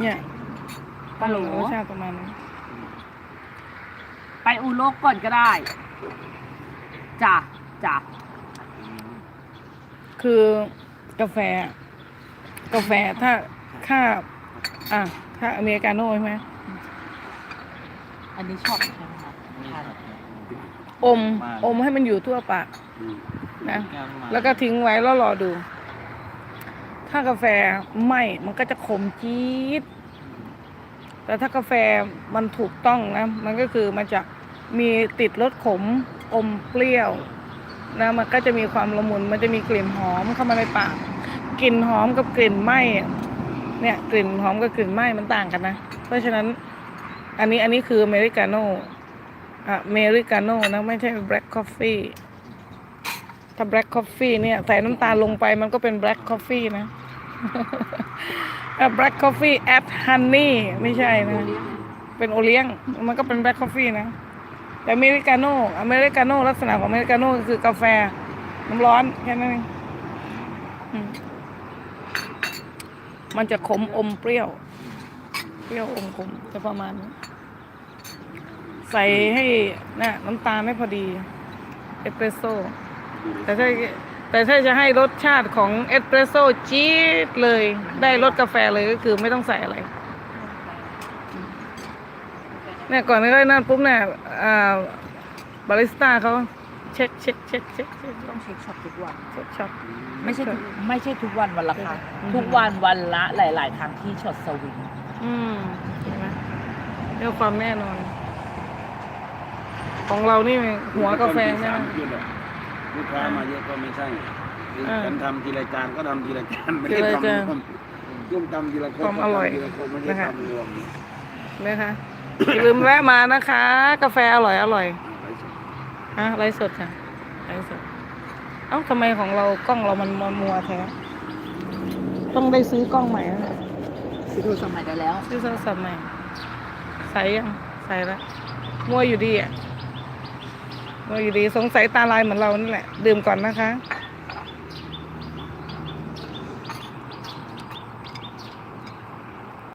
เนี่ยฮัลโหลรสชาติประมาณนี้ไปอูโลกก่อนก็ได้จ้ะจ้ะคือกาแฟ กาแฟถ้าค่า อะถ้าอเมริกาโน่ใช่ไหมอันนี้ชอบใช่ไหมคะทานอมอมให้มันอยู่ทั่วปากนะ แล้วก็ทิ้งไว้แล้วรอดู ถ้ากาแฟไม้มันก็จะขมจี๊ดแต่ถ้ากาแฟมันถูกต้องนะ มันก็คือมันจะมีติดรสขมอมเปรี้ยวนะมันก็จะมีความละมุนมันจะมีกลิ่นหอมเข้ามาในปากกลิ่นหอมกับกลิ่นไหม้เนี่ยกลิ่นหอมกับกลิ่นไหม้มันต่างกันนะ เพราะฉะนั้นอันนี้อันนี้คืออเมริกาโน่อะอเมริกาโน่นะไม่ใช่แบล็กคอฟฟี่ ถ้าแบล็กคอฟฟี่เนี่ยใส่น้ำตาลลงไปมันก็เป็นแบล็กคอฟฟี่นะแบล็กคอฟฟี่แอดฮันนี่ไม่ใช่นะ เป็นโอเลี้ยง มันก็เป็นแบล็กคอฟฟี่นะ แต่อเมริกาโน่อเมริกาโน่ลักษณะของอเมริกาโน่คือกาแฟ น้ำร้อนแค่นั้นเองมมันจะขมอมเปรี้ยว เปรี้ยวอมขมจะประมาณนี้ใส่ให้นะน้ำตาลไม่พอดี เอสเปรสโซ่ แต่ถ้าแต่ถ้าจะให้รสชาติของเอสเปรสโซ่จี๊ดเลย ได้รสกาแฟเลยก็คือไม่ต้องใส่อะไรเนี่ยก่อนที่จะนั่นปุ๊บเนี่ยอ่าบาริสต้าเขาเช็คเช็คเช็คเช็คเช็คต้องเช็คช็อปทุกวันเช็คช็อตไม่ใช่ทุกไม่ใช่ทุกวันวันละครั้งอืมทุกวันวันละหลาย ๆ ครั้งที่ช็อตสวิงอืมเห็นไหมเรื่องความแน่นอน ของเรานี่หัวกาแฟไม่ใช่ไหม ลูกค้ามาเยอะก็ไม่ใช่คืออ่าฉันทำทีละจานก็ทำทีละจานไม่ทีได้ละจานทำร่วมทำทีละคนความอร่อยทีละคนไม่ได้นะคะ ทำรวมนะคะอย่าลืมแวะมานะคะ กาแฟอร่อยอร่อยฮะไรสดค่ะไรสดเอ้าทำไมของเรากล้องเรามันมัวมัวแท้ต้องได้ซื้อกล้องใหม่นะซื้อโทรศัพท์ใหม่ได้แล้ว ซื้อโทรศัพท์ใหม่ใส่ยังใส่แล้วมัวอยู่ดีอะ มัวอยู่ดีสงสัยตาลายเหมือนเรานี่แหละ ดื่มก่อนนะคะ